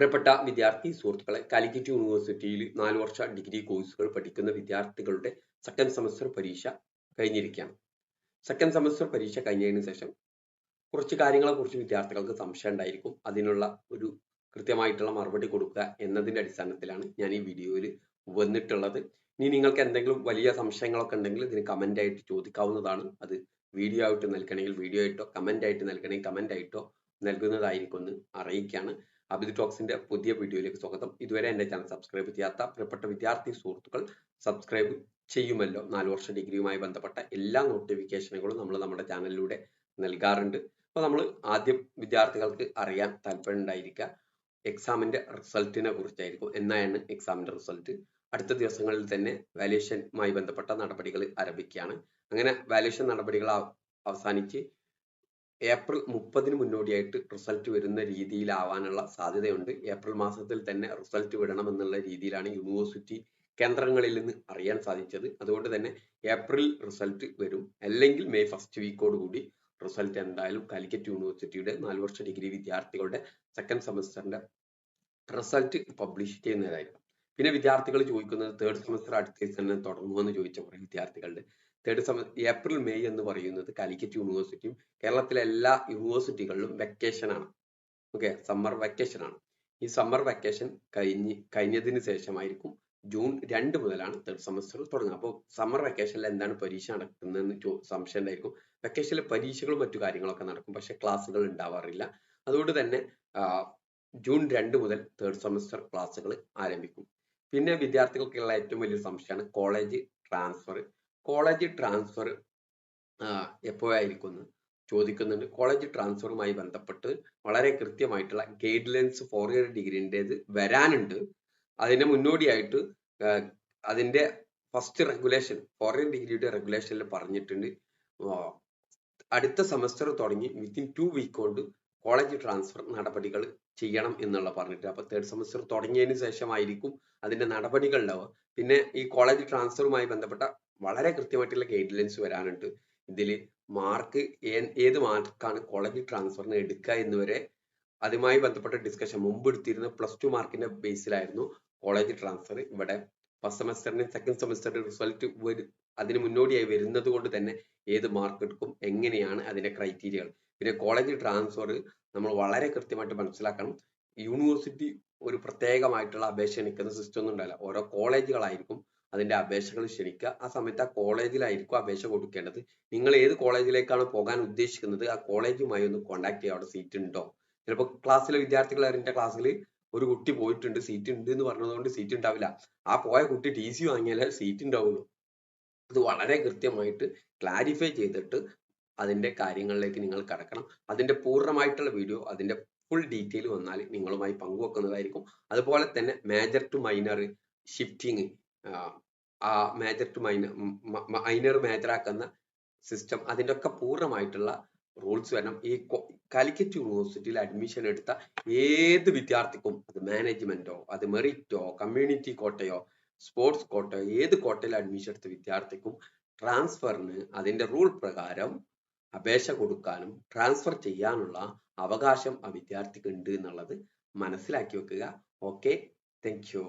പ്രിയപ്പെട്ട വിദ്യാർത്ഥി സുഹൃത്തുക്കളെ കാലിക്കറ്റ് യൂണിവേഴ്സിറ്റിയിൽ നാല് വർഷ ഡിഗ്രി കോഴ്സുകൾ പഠിക്കുന്ന വിദ്യാർത്ഥികളുടെ സെക്കൻഡ് സെമസ്റ്റർ പരീക്ഷ കഴിഞ്ഞിരിക്കുകയാണ്. സെക്കൻഡ് സെമസ്റ്റർ പരീക്ഷ കഴിഞ്ഞതിന് ശേഷം കുറച്ച് കാര്യങ്ങളെ കുറിച്ച് വിദ്യാർത്ഥികൾക്ക് സംശയം ഉണ്ടായിരിക്കും. അതിനുള്ള ഒരു കൃത്യമായിട്ടുള്ള മറുപടി കൊടുക്കുക എന്നതിന്റെ അടിസ്ഥാനത്തിലാണ് ഞാൻ ഈ വീഡിയോയിൽ വന്നിട്ടുള്ളത്. ഇനി നിങ്ങൾക്ക് എന്തെങ്കിലും വലിയ സംശയങ്ങളൊക്കെ ഉണ്ടെങ്കിൽ ഇതിന് കമന്റ് ആയിട്ട് ചോദിക്കാവുന്നതാണ്. അത് വീഡിയോ ആയിട്ട് നൽകണമെങ്കിൽ വീഡിയോ ആയിട്ടോ കമന്റ് ആയിട്ട് നൽകണമെങ്കിൽ കമന്റ് ആയിട്ടോ നൽകുന്നതായിരിക്കും എന്ന് അറിയിക്കുകയാണ്. അബിദ് ടോക്സിന്റെ പുതിയ വീഡിയോയിലേക്ക് സ്വാഗതം. ഇതുവരെ എന്റെ ചാനൽ സബ്സ്ക്രൈബ് ചെയ്യാത്ത പ്രിയപ്പെട്ട വിദ്യാർത്ഥി സുഹൃത്തുക്കൾ സബ്സ്ക്രൈബ് ചെയ്യുമല്ലോ. നാല് വർഷ ഡിഗ്രിയുമായി ബന്ധപ്പെട്ട എല്ലാ നോട്ടിഫിക്കേഷനുകളും നമ്മൾ നമ്മുടെ ചാനലിലൂടെ നൽകാറുണ്ട്. അപ്പോൾ നമ്മൾ ആദ്യം വിദ്യാർത്ഥികൾക്ക് അറിയാൻ താല്പര്യം ഉണ്ടായിരിക്കുക. എക്സാമിന്റെ റിസൾട്ടിനെ കുറിച്ചായിരിക്കും. എന്നാണ് എക്സാമിന്റെ റിസൾട്ട് അടുത്ത ദിവസങ്ങളിൽ തന്നെ വാല്യുവേഷനുമായി ബന്ധപ്പെട്ട നടപടികൾ ആരംഭിക്കുകയാണ്. അങ്ങനെ വാല്യുവേഷൻ നടപടികൾ അവസാനിച്ച് ഏപ്രിൽ മുപ്പതിന് മുന്നോടിയായിട്ട് റിസൾട്ട് വരുന്ന രീതിയിലാവാനുള്ള സാധ്യതയുണ്ട്. ഏപ്രിൽ മാസത്തിൽ തന്നെ റിസൾട്ട് വിടണം എന്നുള്ള രീതിയിലാണ് യൂണിവേഴ്സിറ്റി കേന്ദ്രങ്ങളിൽ നിന്ന് അറിയാൻ സാധിച്ചത്. അതുകൊണ്ട് തന്നെ ഏപ്രിൽ റിസൾട്ട് വരും. അല്ലെങ്കിൽ മെയ് ഫസ്റ്റ് വീക്കോട് കൂടി റിസൾട്ട് എന്തായാലും കാലിക്കറ്റ് യൂണിവേഴ്സിറ്റിയുടെ നാല് വർഷ ഡിഗ്രി വിദ്യാർത്ഥികളുടെ സെക്കൻഡ് സെമസ്റ്ററിന്റെ റിസൾട്ട് പബ്ലിഷ് ചെയ്യുന്നതായിരിക്കും. പിന്നെ വിദ്യാർത്ഥികൾ ചോദിക്കുന്നത് തേർഡ് സെമസ്റ്റർ അടുത്ത തന്നെ തുടങ്ങുമോ എന്ന് ചോദിച്ച കുറെ വിദ്യാർത്ഥികളുടെ തേർഡ് സെമ ഏപ്രിൽ മെയ് എന്ന് പറയുന്നത് കാലിക്കറ്റ് യൂണിവേഴ്സിറ്റിയും കേരളത്തിലെ എല്ലാ യൂണിവേഴ്സിറ്റികളിലും വെക്കേഷൻ ആണ് ഓക്കെ സമ്മർ വെക്കേഷൻ ആണ് ഈ സമ്മർ വെക്കേഷൻ കഴിഞ്ഞ് കഴിഞ്ഞതിന് ശേഷമായിരിക്കും ജൂൺ രണ്ട് മുതലാണ് തേർഡ് സെമസ്റ്റർ തുടങ്ങുക. അപ്പോൾ സമ്മർ വെക്കേഷനിൽ എന്താണ് പരീക്ഷ നടക്കുന്നതെന്ന് സംശയം ഉണ്ടായിരിക്കും. വെക്കേഷനിൽ പരീക്ഷകളും മറ്റു കാര്യങ്ങളൊക്കെ നടക്കും. പക്ഷേ ക്ലാസ്സുകൾ ഉണ്ടാവാറില്ല. അതുകൊണ്ട് തന്നെ ജൂൺ രണ്ട് മുതൽ തേർഡ് സെമസ്റ്റർ ക്ലാസ്സുകൾ ആരംഭിക്കും. പിന്നെ വിദ്യാർത്ഥികൾക്കുള്ള ഏറ്റവും വലിയ സംശയമാണ് കോളേജ് ട്രാൻസ്ഫർ. കോളേജ് ട്രാൻസ്ഫർ എപ്പോഴായിരിക്കും ചോദിക്കുന്നുണ്ട്. കോളേജ് ട്രാൻസ്ഫറുമായി ബന്ധപ്പെട്ട് വളരെ കൃത്യമായിട്ടുള്ള ഗൈഡ് ലൈൻസ് ഫോർ ഇയർ ഡിഗ്രീന്റെത് വരാനുണ്ട്. അതിന് മുന്നോടിയായിട്ട് അതിന്റെ ഫസ്റ്റ് റെഗുലേഷൻ ഫോർ ഇയർ ഡിഗ്രിയുടെ റെഗുലേഷനിൽ പറഞ്ഞിട്ടുണ്ട്. അടുത്ത സെമസ്റ്റർ തുടങ്ങി വിത്തിൻ ടു വീക്ക് കൊണ്ട് കോളേജ് ട്രാൻസ്ഫർ നടപടികൾ ചെയ്യണം എന്നുള്ള പറഞ്ഞിട്ട് അപ്പൊ തേർഡ് സെമസ്റ്റർ തുടങ്ങിയതിന് ശേഷമായിരിക്കും അതിന്റെ നടപടികൾ ഉണ്ടാവുക. പിന്നെ ഈ കോളേജ് ട്രാൻസ്ഫറുമായി ബന്ധപ്പെട്ട വളരെ കൃത്യമായിട്ടുള്ള ഗൈഡ് ലൈൻസ് വരാനുണ്ട് ഇതിൽ മാർക്ക് ഏത് മാർക്കാണ് കോളേജ് ട്രാൻസ്ഫറിന് എടുക്കുക എന്നുവരെ അതുമായി ബന്ധപ്പെട്ട ഡിസ്കഷൻ മുമ്പ് എടുത്തിരുന്ന പ്ലസ് ടു മാർക്കിന്റെ ബേസിലായിരുന്നു കോളേജ് ട്രാൻസ്ഫർ. ഇവിടെ ഫസ്റ്റ് സെമസ്റ്ററിന് സെക്കൻഡ് സെമസ്റ്ററിന്റെ റിസൾട്ട് അതിന് മുന്നോടിയായി വരുന്നത് കൊണ്ട് തന്നെ ഏത് മാർക്ക് എടുക്കും എങ്ങനെയാണ് അതിന്റെ ക്രൈറ്റീരിയകൾ പിന്നെ കോളേജ് ട്രാൻസ്ഫർ നമ്മൾ വളരെ കൃത്യമായിട്ട് മനസ്സിലാക്കണം. യൂണിവേഴ്സിറ്റി ഒരു പ്രത്യേകമായിട്ടുള്ള അപേക്ഷ ക്ഷണിക്കുന്ന സിസ്റ്റം ഒന്നും ഉണ്ടാവില്ല ഓരോ കോളേജുകളായിരിക്കും അതിന്റെ അപേക്ഷകൾ ക്ഷണിക്കുക. ആ സമയത്ത് ആ കോളേജിലായിരിക്കും അപേക്ഷ കൊടുക്കേണ്ടത്. നിങ്ങൾ ഏത് കോളേജിലേക്കാണ് പോകാൻ ഉദ്ദേശിക്കുന്നത്? ആ കോളേജുമായി ഒന്ന് കോൺടാക്ട് ചെയ്യുക. അവിടെ സീറ്റ് ഉണ്ടോ? ചിലപ്പോൾ ക്ലാസ്സിലെ വിദ്യാർത്ഥികൾ എന്റെ ക്ലാസ്സിൽ ഒരു കുട്ടി പോയിട്ടുണ്ട്. സീറ്റ് ഉണ്ട് എന്ന് പറഞ്ഞതുകൊണ്ട് സീറ്റ് ഉണ്ടാവില്ല. ആ പോയ കുട്ടി ടി സി വാങ്ങിയാലേ സീറ്റ് ഉണ്ടാവുള്ളൂ. അത് വളരെ കൃത്യമായിട്ട് ക്ലാരിഫൈ ചെയ്തിട്ട് അതിന്റെ കാര്യങ്ങളിലേക്ക് നിങ്ങൾ കടക്കണം. അതിന്റെ പൂർണമായിട്ടുള്ള വീഡിയോ അതിന്റെ ഫുൾ ഡീറ്റെയിൽ വന്നാൽ നിങ്ങളുമായി പങ്കുവെക്കുന്നതായിരിക്കും. അതുപോലെ തന്നെ മേജർ ടു മൈനർ ഷിഫ്റ്റിംഗ് ആ major to minor minor major ആക്കുന്ന സിസ്റ്റം അതിന്റെ ഒക്കെ പൂർണമായിട്ടുള്ള റൂൾസ് വരണം. ഈ കാലിക്കറ്റ് യൂണിവേഴ്സിറ്റിയിൽ അഡ്മിഷൻ എടുത്ത ഏത് വിദ്യാർത്ഥിക്കും അത് മാനേജ്മെന്റോ അത് മെറിറ്റോ കമ്മ്യൂണിറ്റി കോട്ടയോ സ്പോർട്സ് കോട്ടയോ ഏത് കോട്ടയിൽ അഡ്മിഷൻ എടുത്ത വിദ്യാർത്ഥിക്കും ട്രാൻസ്ഫറിന് അതിന്റെ റൂൾ പ്രകാരം അപേക്ഷ കൊടുക്കാനും ട്രാൻസ്ഫർ ചെയ്യാനുള്ള അവകാശം ആ വിദ്യാർത്ഥിക്ക് ഉണ്ട് എന്നുള്ളത് മനസ്സിലാക്കി വെക്കുക. Okay thank you